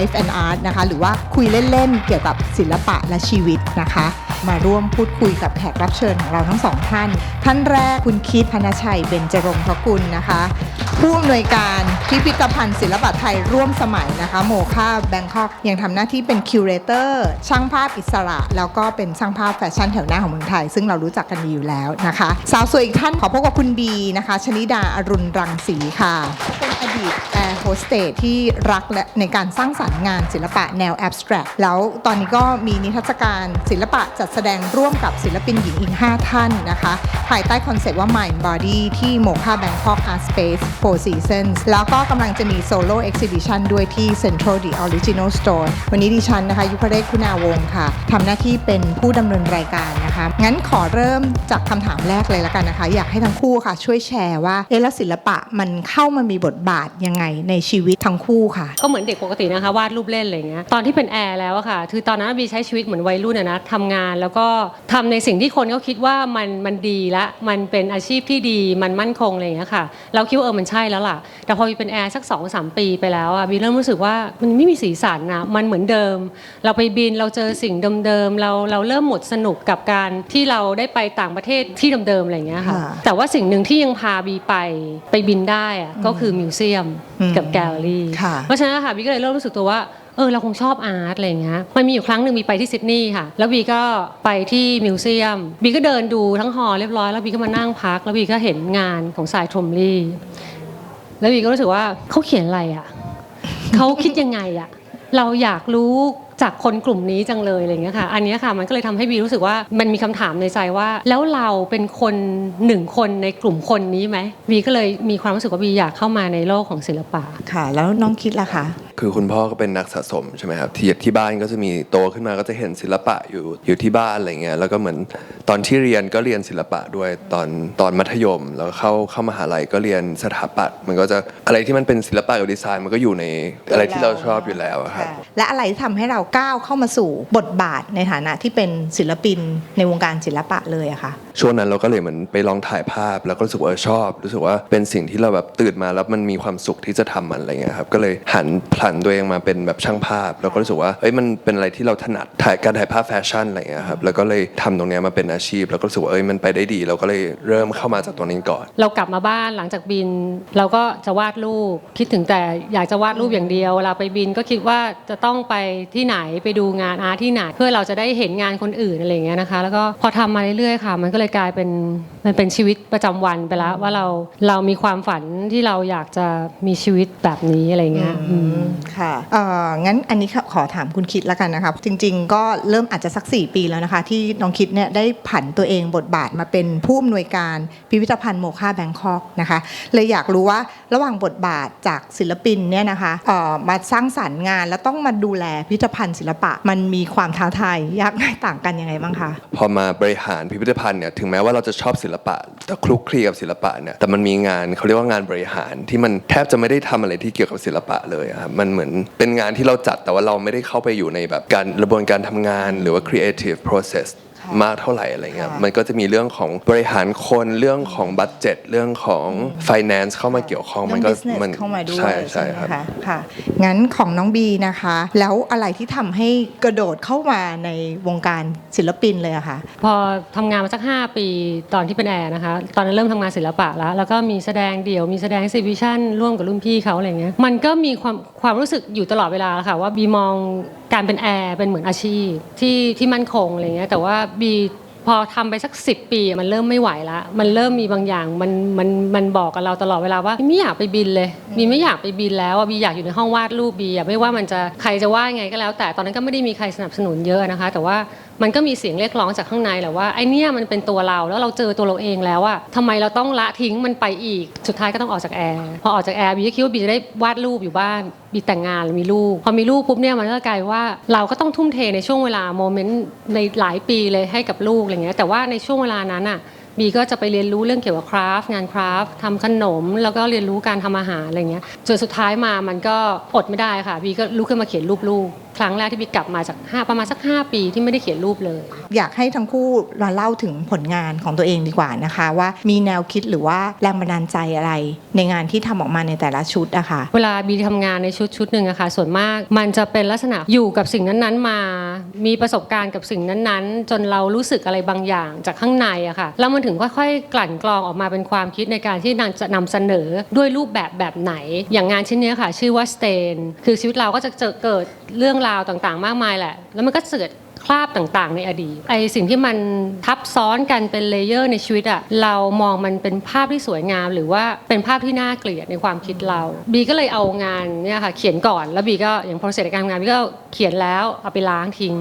Life and Art นะคะ หรือว่าคุยเล่นๆ เกี่ยวกับศิลปะและชีวิตนะคะ มาร่วมพูดคุยกับแขกรับเชิญของเราทั้งสองท่าน ท่านแรกคุณคิดพนชัยเบญจรงคกุลนะคะ ผู้อำนวยการพิพิธภัณฑ์ศิลปะไทยร่วมสมัยนะคะ โมคาแบงคอกยังทำหน้าที่เป็นคิวเรเตอร์ช่างภาพอิสระ แล้วก็เป็นช่างภาพแฟชั่นแถวหน้าของเมืองไทย ซึ่งเรารู้จักกันดีอยู่แล้วนะคะ สาวสวยอีกท่านขอพบกับคุณบีนะคะ ชนิดาอรุณรังสีค่ะเป็นอดีตแอร์โฮสเตสที่รักและในการสร้างสรรค์งานศิลปะแนวแอบสแตรกแล้วตอนนี้ก็มีนิทรรศการศิลปะจัดแสดงร่วมกับศิลปินหญิงอีก 5 ท่านนะคะ ภายใต้คอนเซ็ปต์ว่า Mind Body ที่โมคาแบงคอก Art Space Four Seasons แล้วก็กำลังจะมีโซโล่เอ็กซิบิชันด้วยที่ Central The Original Store วันนี้ดิฉันนะคะ ยุพเรศคุณาวงค่ะทำหน้าที่เป็นผู้ดำเนินรายการนะคะ งั้นขอเริ่มจากคำถามแรกเลยล้วกันนะคะ อยากให้ทั้งคู่ค่ะ ช่วยแชร์ว่าเอะแล้วศิลปะมันเข้ามามีบทบาทยังไงในชีวิตทั้งคู่ค่ะ ก็เหมือนเด็กปกตินะคะวาดรูปเล่นอะไรเงี้ยตอนที่เป็นแอร์แล้วอะค่ะคือตอนนั้นบีใช้ชีวิตเหมือนวัยรุ่นอะนะทำงานแล้วก็ทำในสิ่งที่คนเขาคิดว่ามันมันดีและมันเป็นอาชีพที่ดีมันมั่นคงอะไรอย่างเงี้ยค่ะ เราคิดว่าเออมันใช่แล้วล่ะ แต่พอบีเป็นแอร์สัก2อสปีไปแล้วอะบีเริ่มรู้สึกว่ามันไม่มีสีสันนะมันเหมือนเดิม เราไปบินเราเจอสิ่งเดิมๆเราเราเริ่มหมดสนุกกับการที่เราได้ไปต่างประเทศที่เดิมๆอะไรอย่างเงี้ยค่ะแต่ว่าสิ่งหนึ่งที่ยังพาบีไปไปบินได้อะก็คือมิวเซียมกับแกลเลอรี่เพราะฉะนั้นค่ะบีก็เลยเริ่มรู้สึกตัวว่า เออเราคงชอบอาร์ตอะไรอย่างเงี้ยมันมีอยู่ครั้งหนึ่งบีไปที่ซิดนีย์ค่ะ แล้วบีก็ไปที่มิวเซียมบีก็เดินดูทั้งฮอลเรียบร้อยแล้วบีก็มานั่งพัก แล้วบีก็เห็นงานของสายทรอมลีแล้วบีก็รู้สึกว่าเขาเขียนอะไรอะเขาคิดยังไงอะเราอยากรู้ จากคนกลุ่มนี้จังเลยอะไรอย่างเงี้ยค่ะ อันเนี้ยค่ะมันก็เลยทำให้บีรู้สึกว่ามันมีคำถามในใจว่า แล้วเราเป็นคนหนึ่งคนในกลุ่มคนนี้ไหมบีก็เลยมีความรู้สึกว่าบีอยากเข้ามาในโลกของศิลปะค่ะ แล้วน้องคิดล่ะคะคือคุณพ่อก็เป็นนักสะสมใช่ไหมครับที่ที่บ้านก็จะมีโตขึ้นมาก็จะเห็นศิลปะอยู่อยู่ที่บ้านอะไรเงี้ยแล้วก็เหมือนตอนที่เรียนก็เรียนศิลปะด้วยตอนตอนมัธยม แล้วเข้าเข้ามหาลัยก็เรียนสถาปัตย์มันก็จะอะไรที่มันเป็นศิลปะกับดีไซน์มันก็อยู่ในอะไรที่เราชอบอยู่แล้วอะครับและอะไรที่ทำให้เราก้าวเข้ามาสู่บทบาทในฐานะที่เป็นศิลปินในวงการศิลปะเลยอะค่ะช่วงนั้นเราก็เลยเหมือนไปลองถ่ายภาพ แล้วก็รู้สึกว่าเออชอบ รู้สึกว่าเป็นสิ่งที่เราแบบตื่นมาแล้วมันมีความสุขที่จะทำมันอะไรเงี้ยครับก็เลยหันผลันตัวเองมาเป็นแบบช่างภาพ แล้วก็รู้สึกว่าเอ้ยมันเป็นอะไรที่เราถนัดถ่ายการถ่ายภาพแฟชั่นอะไรเงี้ยครับแล้วก็เลยทำตรงเนี้ยมาเป็นอาชีพ แล้วก็รู้สึกว่าเอ้ยมันไปได้ดีเราก็เลยเริ่มเข้ามาจากตรงนี้ก่อน เรากลับมาบ้านหลังจากบิน เราก็จะวาดรูปคิดถึงแต่อยากจะวาดรูปอย่างเดียวเวลาไปบินก็คิดว่าจะต้องไปที่ไหนไปดูงานอาร์ตที่ไหนเพื่อเราจะได้เห็นงานคนอื่นอะไรอย่างเงี้ยนะคะ แล้วก็พอทำมาเรื่อยๆค่ะ มันก็เลยกลายเป็นมันเป็นชีวิตประจำวันไปแล้วว่าเราเรามีความฝันที่เราอยากจะมีชีวิตแบบนี้อะไรเงี้ยอืมค่ะเอ่องั้นอันนี้ขอถามคุณคิดแล้วกันนะคะจริง ๆ ก็เริ่มอาจจะสัก 4 ปีแล้วนะคะ ที่น้องคิดเนี่ยได้ผันตัวเองบทบาทมาเป็นผู้อำนวยการพิพิธภัณฑ์โมคาแบงคอกนะคะ เลยอยากรู้ว่าระหว่างบทบาทจากศิลปินเนี่ยนะคะเอ่อมาสร้างสรรค์งานแล้วต้องมาดูแลพิพิธภัณฑ์ศิลปะ มันมีความท้าทายยากง่ายต่างกันยังไงบ้างคะพอมาบริหารพิพิธภัณฑ์เนี่ยถึงแม้ว่าเราจะชอบศิลปะแต่คลุกคลีกับศิลปะเนี่ยแต่มันมีงานเขาเรียกว่างานบริหารที่มันแทบจะไม่ได้ทำอะไรที่เกี่ยวกับศิลปะเลยครับมันเหมือนเป็นงานที่เราจัดแต่ว่าเราไม่ได้เข้าไปอยู่ในแบบการกระบวนการทำงาน หรือว่า creative process มากเท่าไหร่อะไรเงี้ยค่ะมันก็จะมีเรื่องของบริหารคนเรื่องของบัตเจ็ตเรื่องของ finance เข้ามาเกี่ยวข้องเรื่มัอนงก็ business มันเข้ามาด้วยใช่ใช่ไหมครับคะค่ะงั้นของน้องบีนะคะ แล้วอะไรที่ทำให้กระโดดเข้ามาในวงการศิลปินเลยอะคะพอทำงานมาสัก 5 ปีตอนที่เป็นแอร์นะคะ ตอนนั้นเริ่มทำงานศิลปะแล้ว แล้วก็มีแสดงเดี่ยวมีแสดงซีวิชั่นร่วมกับรุ่นพี่เขาอะไรเงี้ยมันก็มีความความรู้สึกอยู่ตลอดเวลาค่ะว่าบีมองการเป็นแอร์เป็นเหมือนอาชีพที่ที่มั่นคงอะไรเงี้ยแต่ว่าบีพอทำไปสักสิปีมันเริ่มไม่ไหวละมันเริ่มมีบางอย่างมันมันมันบอกกับเราตลอดเวลาว่าไม่อยากไปบินเลยบีไม่อยากไปบินแล้วบีอยากอยู่ในห้องวาดรูปบีไม่ว่ามันจะใครจะว่ายังไงก็แล้ว แต่ตอนนั้นก็ไม่ได้มีใครสนับสนุนเยอะนะคะ แต่ว่า มันก็มีเสียงเรียกร้องจากข้างในแหละว่าไอเนี่ยมันเป็นตัวเราแล้วเราเจอตัวเราเองแล้วอะทำไมเราต้องละทิ้งมันไปอีกสุดท้ายก็ต้องออกจากแอร์พอออกจากแอร์บีก็คิดว่าบีจะได้วาดรูปอยู่บ้านบีแต่งงานมีลูกพอมีลูกปุ๊บเนี่ยมันก็กลายว่าเราก็ต้องทุ่มเทในช่วงเวลาโมเมนต์ในหลายปีเลยให้กับลูกอะไรเงี้ยแต่ว่าในช่วงเวลานั้นอะบีก็จะไปเรียนรู้เรื่องเกี่ยวกับคราฟต์งานคราฟต์ทำขนม แล้วก็เรียนรู้การทำอาหารอะไรเงี้ยจนสุดท้ายมามันก็อดไม่ได้ค่ะบีก็ลุกขึ้นมาเขียนรูปลูกครั้งแรกที่บีกลับมาจากห้าประมาณสัก 5 ปีที่ไม่ได้เขียนรูปเลย อยากให้ทั้งคู่มาเล่าถึงผลงานของตัวเองดีกว่านะคะ ว่ามีแนวคิดหรือว่าแรงบันดาลใจอะไร ในงานที่ทำออกมาในแต่ละชุดอะค่ะเวลาบีทำงานในชุดชุดหนึ่งอะค่ะส่วนมากมันจะเป็นลักษณะอยู่กับสิ่งนั้นๆ มา มีประสบการณ์กับสิ่งนั้นๆ จนเรารู้สึกอะไรบางอย่างจากข้างในอะค่ะแล้วมันถึงค่อยๆ กลั่นกรองออกมาเป็นความคิดในการที่นางจะนำเสนอด้วยรูปแบบแบบไหน อย่างงานชิ้นเนี้ยค่ะ ชื่อว่า Stain คือชีวิตเราก็จะเจอเกิดเรื่องราวต่างๆ มากมายแหละ แล้วมันก็เสือดคราบต่างๆ ในอดีตไอสิ่งที่มันทับซ้อนกันเป็นเลเยอร์ในชีวิตอะเรามองมันเป็นภาพที่สวยงาม หรือว่าเป็นภาพที่น่าเกลียดในความคิดเรา บีก็เลยเอางานเนี่ยค่ะเขียนก่อนแล้วบีก็อย่างโปรเซสในการทำงานบีก็เขียนแล้วเอาไปล้างทิ้ง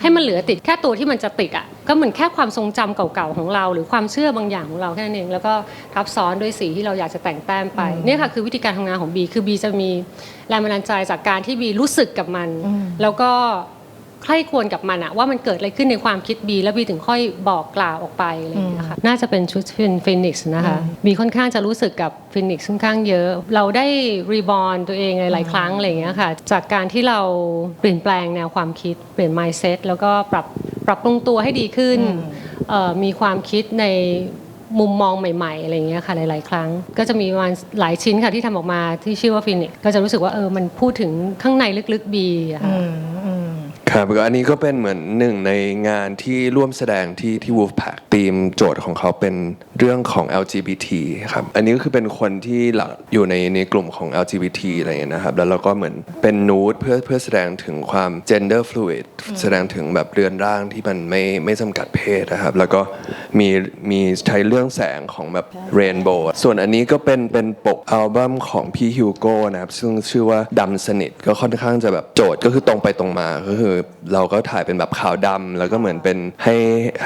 ให้มันเหลือติดแค่ตัวที่มันจะติดอะก็เหมือนแค่ความทรงจำเก่าๆของเรา หรือความเชื่อบางอย่างของเราแค่นั้นเอง แล้วก็ทับซ้อนด้วยสีที่เราอยากจะแต่งแต้มไปเนี่ยค่ะคือวิธีการทำงานของบีคือบีจะมีแรงบันดาลใจจากการที่บีรู้สึกกับมันอืมแล้วก็ ใคร่ควรกับมันอะว่ามันเกิดอะไรขึ้นในความคิดบีแล้วบีถึงค่อยบอกกล่าวออกไปอะไรอย่างเงี้ยค่ะน่าจะเป็นชุดเป็นฟินิกส์นะคะบีค่อนข้างจะรู้สึกกับฟินิกส์ค่อนข้างเยอะ เราได้รีบอ n ตัวเองหลายๆครั้งอะไรอย่างเงี้ยค่ะ จากการที่เราเปลี่ยนแปลงแนวความคิดเปลี่ยน mindset แล้วก็ปรับปรับปรุงตัวให้ดีขึ้นเอ่อมีความคิดในมุมมองใหม่ ๆ อะไรอย่างเงี้ยค่ะหลาย ๆ ครั้ง ก็จะมีประมาณหลายชิ้นค่ะที่ทำออกมาที่ชื่อว่าฟินิกก็จะรู้สึกว่าเออมันพูดถึงข้างในลึกๆบีอะค่ะอืมอืม ครับก็อันนี้ก็เป็นเหมือนหนึ่งในงานที่ร่วมแสดงที่ที่ Wolfpack ธีมโจทย์ของเขาเป็นเรื่องของ LGBT ครับ อันนี้ก็คือเป็นคนที่หลักอยู่ในในกลุ่มของ LGBT อะไรอย่างเงี้ยนะครับ แล้วเราก็เหมือนเป็นนูดเพื่อเพื่อแสดงถึงความ gender fluid แสดงถึงแบบเรือนร่างที่มันไม่ไม่จำกัดเพศนะครับ แล้วก็มีมีใช้เรื่องแสงของแบบ rainbow ส่วนอันนี้ก็เป็นเป็นปกอัลบั้มของพี่ฮิวโก้นะครับ ซึ่งชื่อว่าดำสนิทก็ค่อนข้างจะแบบโจทย์ก็คือตรงไปตรงมาก็คือเราก็ถ่ายเป็นแบบขาวดำแล้วก็เหมือนเป็นให้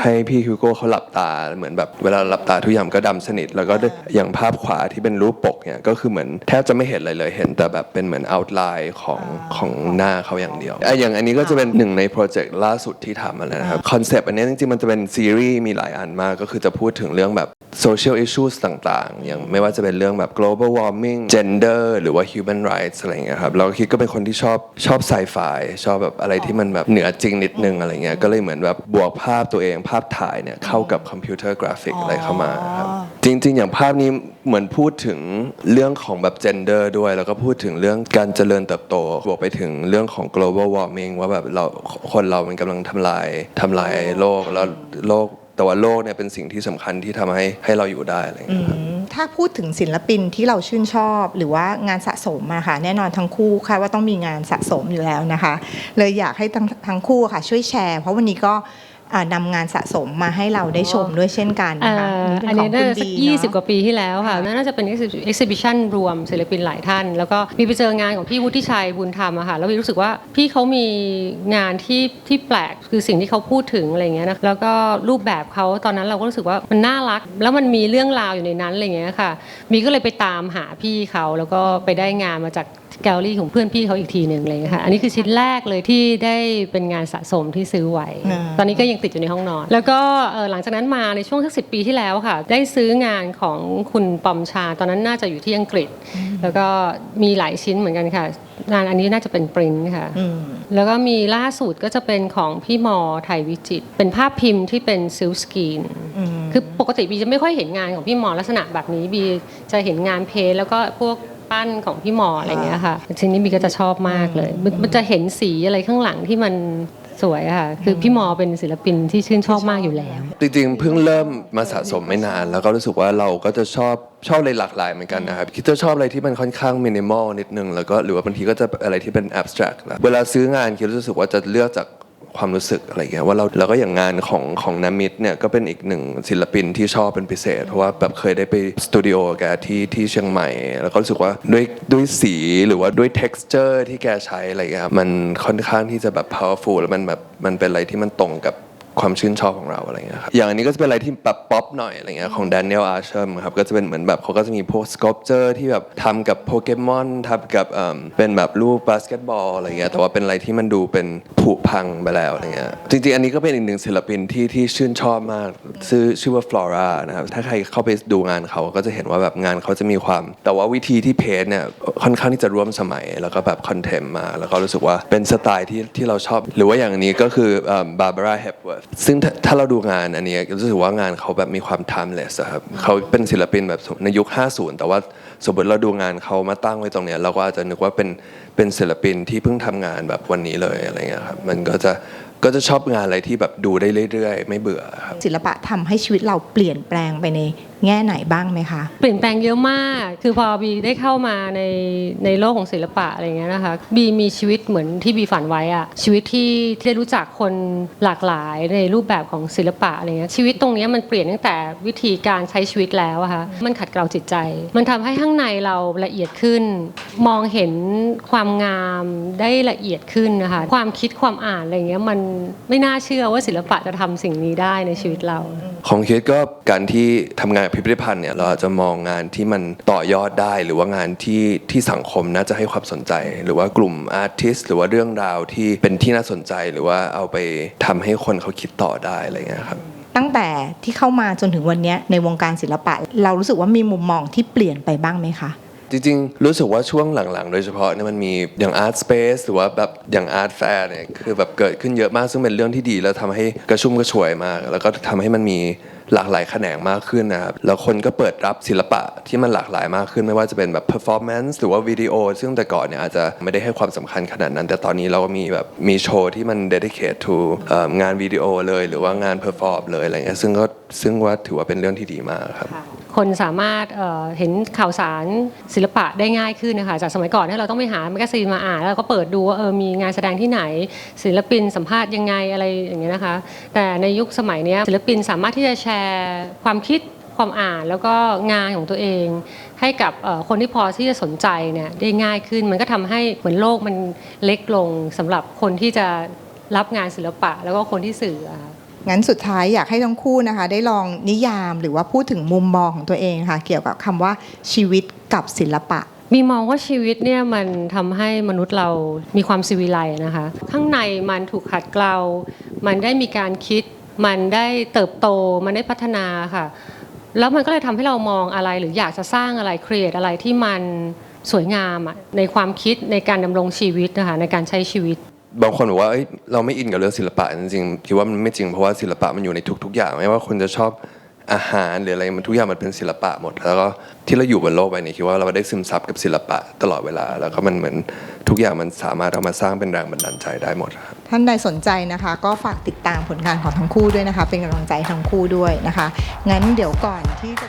ให้พี่ฮิวโก้เขาหลับตาเหมือนแบบเวลาหลับตาทุกอย่างก็ดำสนิท แล้วก็อย่างภาพขวาที่เป็นรูปปกเนี่ยก็คือเหมือนแทบจะไม่เห็นอะไรเลยเห็นแต่แบบเป็นเหมือน outline ของของหน้าเขาอย่างเดียวอะอย่างอันนี้ก็จะเป็นหนึ่งในโปรเจกต์ล่าสุดที่ทำอะนะครับคอนเซปต์อันนี้จริงๆมันจะเป็นซีรีส์มีหลายอันมากก็คือจะพูดถึงเรื่องแบบ social issues ต่างๆ อย่างไม่ว่าจะเป็นเรื่องแบบ global warming gender หรือว่า human rights อะไรอย่างเงี้ยครับเราคิดก็เป็นคนที่ชอบชอบไซไฟชอบแบบอะไรที่มันแบบเหนือจริงนิดนึงอะไรเงี้ยก็เลยเหมือนแบบบวกภาพตัวเองภาพถ่ายเนี่ยเข้ากับคอมพิวเตอร์กราฟิกอะไรเข้ามาครับจริง ๆ อย่างภาพนี้เหมือนพูดถึงเรื่องของแบบ gender ด้วย แล้วก็พูดถึงเรื่องการเจริญเติบโตบวกไปถึงเรื่องของ global warming ว่าแบบเราคนเรามันกำลังทำลายทำลายโลกแล้วโลก แต่ว่าโลกเนี่ยเป็นสิ่งที่สำคัญที่ทำให้ให้เราอยู่ได้อะไรอย่างเงี้ยครับถ้าพูดถึงศิลปินที่เราชื่นชอบ หรือว่างานสะสมอะค่ะ แน่นอนทั้งคู่ค่ะว่าต้องมีงานสะสมอยู่แล้วนะคะ เลยอยากให้ทั้งทั้งคู่ค่ะ ช่วยแชร์ เพราะวันนี้ก็ นำงานสะสมมาให้เราได้ชมด้วยเช่นกันเอ่นะคะอเป็อันนี้ขงน่าคุณจะสักบียี่เนสิบอะกว่าปีที่แล้วค่ะน่าจะเป็น exhibition รวมศิลปินหลายท่าน แล้วก็มีไปเจองานของพี่วุฒิชัยบุญธรรมอะค่ะแล้ววีรู้สึกว่าพี่เขามีงานที่ที่แปลกคือสิ่งที่เขาพูดถึงอะไรอย่างเงี้ยนะแล้วก็รูปแบบเขาตอนนั้นเราก็รู้สึกว่ามันน่ารัก แล้วมันมีเรื่องราวอยู่ในนั้นอะไรอย่างเงี้ยค่ะ มีก็เลยไปตามหาพี่เขาแล้วก็ไปได้งานมาจาก แกลเลอรี่ของเพื่อนพี่เขาอีกทีหนึ่งอะไรอย่างเลยค่ะอันนี้คือชิ้นแรกเลยที่ได้เป็นงานสะสมที่ซื้อไว้ อ่า ตอนนี้ก็ยังติดอยู่ในห้องนอน แล้วก็เอ่อหลังจากนั้นมาในช่วงสักสิปีที่แล้วค่ะ ได้ซื้องานของคุณปอมชา ตอนนั้นน่าจะอยู่ที่อังกฤษ แล้วก็มีหลายชิ้นเหมือนกันค่ะงานอันนี้น่าจะเป็นปริ้นท์ค่ะ อืม แล้วก็มีล่าสุดก็จะเป็นของพี่มอไทยวิจิตรเป็นภาพพิมพ์ที่เป็นซิลสกรีนอืมคือปกติบีจะไม่ค่อยเห็นงานของพี่หมอลักษณะแบบนี้บีจะเห็นงานเพจแล้วก็พวก ปั้นของพี่หมออะไรอย่างเงี้ยค่ะชิ้นนี้บีก็จะชอบมากเลยมันมันจะเห็นสีอะไรข้างหลังที่มันสวยอะค่ะ คือพี่หมอเป็นศิลปินที่ชื่นชอบมากอยู่แล้ว จริงๆ เพิ่งเริ่มมาสะสมไม่นาน แล้วก็รู้สึกว่าเราก็จะชอบชอบอะไรหลากหลายเหมือนกันนะครับ คิดจะชอบอะไรที่มันค่อนข้างมินิมอลนิดนึง แล้วก็หรือว่าบางทีก็จะอะไรที่เป็นแอบสแตรกเวลาซื้องานคิดรู้สึกว่าจะเลือกจาก ความรู้สึกอะไรเงี้ยว่าเราแล้วก็อย่างงานของของนามิดเนี่ยก็เป็นอีกหนึ่งศิลปินที่ชอบเป็นพิเศษ เพราะว่าแบบเคยได้ไปสตูดิโอแกที่ที่เชียงใหม่ แล้วก็รู้สึกว่าด้วยด้วยสีหรือว่าด้วย t e x t อร์ที่แกใช้อะไรเงี้ยครับมันค่อนข้างที่จะแบบ powerful แล้วมันแบบมันเป็นอะไรที่มันตรงกับ ความชื่นชอบของเราอะไรเงี้ยครับอย่างอันนี้ก็จะเป็นอะไรที่แบบป๊อปหน่อยอะไรเงี้ยของ Daniel Arsham ครับก็จะเป็นเหมือนแบบเขาก็จะมีพวกสก u ปเจอร์ที่แบบทำกับโปเกมอนทำกับเอิ่มเป็นแบบรูปบาสเกตบอลอะไรเงี้ยแต่ว่าเป็นอะไรที่มันดูเป็นผุพังไปแล้วอะไรเงี้ยจริงๆ อันนี้ก็เป็นอีกหนึ่งศิลปินที่ที่ชื่นชอบมากชื่อชื่อว่า Flora นะครับถ้าใครเข้าไปดูงานเขาก็จะเห็นว่าแบบงานเขาจะมีความ แต่ว่าวิธีที่เพจเนี่ยค่อนข้างที่จะร่วมสมัยแล้วก็แบบคอนเทมมา แล้วก็รู้สึกว่าเป็นสไตล์ที่ที่เราชอบ หรือว่าอย่างนี้ก็คือบาร์บาร่าเฮปเวิร์ซึ่งถ้าถ้าเราดูงานอันนี้รู้สึกว่างานเขาแบบมีความ timeless อะครับเขาเป็นศิลปินแบบในยุค 50 แต่ว่าสมมติเราดูงานเขามาตั้งไว้ตรงเนี้ยเราก็อาจจะนึกว่าเป็นเป็นศิลปินที่เพิ่งทำงานแบบวันนี้เลยอะไรเงี้ยครับมันก็จะก็จะชอบงานอะไรที่แบบดูได้เรื่อยๆ ไม่เบื่อครับ ศิลปะทำให้ชีวิตเราเปลี่ยนแปลงไปใน แง่ไหนบ้างไหมคะ เปลี่ยนแปลงเยอะมาก คือพอบีได้เข้ามาในในโลกของศิลปะอะไรเงี้ยนะคะบีมีชีวิตเหมือนที่บีฝันไว้อะชีวิตที่ที่ได้รู้จักคนหลากหลายในรูปแบบของศิลปะอะไรเงี้ยชีวิตตรงเนี้ยมันเปลี่ยนตั้งแต่วิธีการใช้ชีวิตแล้วอะค่ะมันขัดเกลาจิตใจ มันทำให้ข้างในเราละเอียดขึ้น มองเห็นความงามได้ละเอียดขึ้นนะคะความคิดความอ่านอะไรเงี้ยมันไม่น่าเชื่อว่าศิลปะจะทำสิ่งนี้ได้ในชีวิตเรา ของคิดก็การที่ทำงานกับพิพิธภัณฑ์เนี่ยเราอาจจะมองงานที่มันต่อยอดได้ หรือว่างานที่ที่สังคมน่าจะให้ความสนใจ หรือว่ากลุ่มอาร์ติสหรือว่าเรื่องราวที่เป็นที่น่าสนใจหรือว่าเอาไปทำให้คนเขาคิดต่อได้อะไรเงี้ยครับตั้งแต่ที่เข้ามาจนถึงวันนี้ในวงการศิลปะ เรารู้สึกว่ามีมุมมองที่เปลี่ยนไปบ้างไหมคะ จริงๆ รู้สึกว่าช่วงหลังๆ โดยเฉพาะเนี่ยมันมีอย่าง Art Space หรือว่าแบบอย่าง Art Fair เนี่ยคือแบบเกิดขึ้นเยอะมากซึ่งเป็นเรื่องที่ดี แล้วทำให้กระชุ่มกระชวยมาก แล้วก็ทำให้มันมีหลากหลายแขนงมากขึ้นนะครับ แล้วคนก็เปิดรับศิลปะที่มันหลากหลายมากขึ้นไม่ว่าจะเป็นแบบ performance หรือว่าวิดีโอ ซึ่งแต่ก่อนเนี่ยอาจจะไม่ได้ให้ความสำคัญขนาดนั้น แต่ตอนนี้เราก็มีแบบมีโชว์ที่มัน dedicate to งานวิดีโอเลย หรือว่างาน perform เลยอะไรเงี้ยซึ่งก็ซึ่งว่าถือว่าเป็นเรื่องที่ดีมากครับ คนสามารถเห็นข่าวสารศิลปะได้ง่ายขึ้นนะคะจากสมัยก่อนเนี่ยเราต้องไปหาแมกกาซีนมาอ่านแล้วก็เปิดดูว่าเออมีงานแสดงที่ไหน ศิลปินสัมภาษณ์ยังไงอะไรอย่างเงี้ยนะคะ แต่ในยุคสมัยนี้ศิลปินสามารถที่จะแชร์ความคิดความอ่านแล้วก็งานของตัวเอง ให้กับคนที่พอที่จะสนใจเนี่ยได้ง่ายขึ้น มันก็ทำให้เหมือนโลกมันเล็กลงสำหรับคนที่จะรับงานศิลปะแล้วก็คนที่สื่อ งั้นสุดท้ายอยากให้ทั้งคู่นะคะ ได้ลองนิยามหรือว่าพูดถึงมุมมองของตัวเองค่ะ เกี่ยวกับคำว่าชีวิตกับศิลปะ มีมองว่าชีวิตเนี่ยมันทำให้มนุษย์เรามีความสิวิไลนะคะ ข้างในมันถูกขัดเกลา มันได้มีการคิด มันได้เติบโต มันได้พัฒนาค่ะ แล้วมันก็เลยทำให้เรามองอะไรหรืออยากจะสร้างอะไรครีเอทอะไรที่มันสวยงามอะในความคิดในการดำรงชีวิตนะคะในการใช้ชีวิต บางคนบอกว่าเอ้ยเราไม่อินกับเรื่องศิลปะจริงๆคิดว่ามันไม่จริงเพราะว่าศิลปะมันอยู่ในทุก ๆ อย่างไม่ว่าคุณจะชอบอาหารหรืออะไรมันทุกอย่างมันเป็นศิลปะหมด แล้วก็ที่เราอยู่บนโลกใบนี้คิดว่าเราได้ซึมซับกับศิลปะตลอดเวลา แล้วก็มันเหมือนทุกอย่างมันสามารถเอามาสร้างเป็นแรงบันดาลใจได้หมดครับ ท่านใดสนใจนะคะ ก็ฝากติดตามผลงานของทั้งคู่ด้วยนะคะ เป็นกำลังใจทั้งคู่ด้วยนะคะ งั้นเดี๋ยวก่อนที่จะ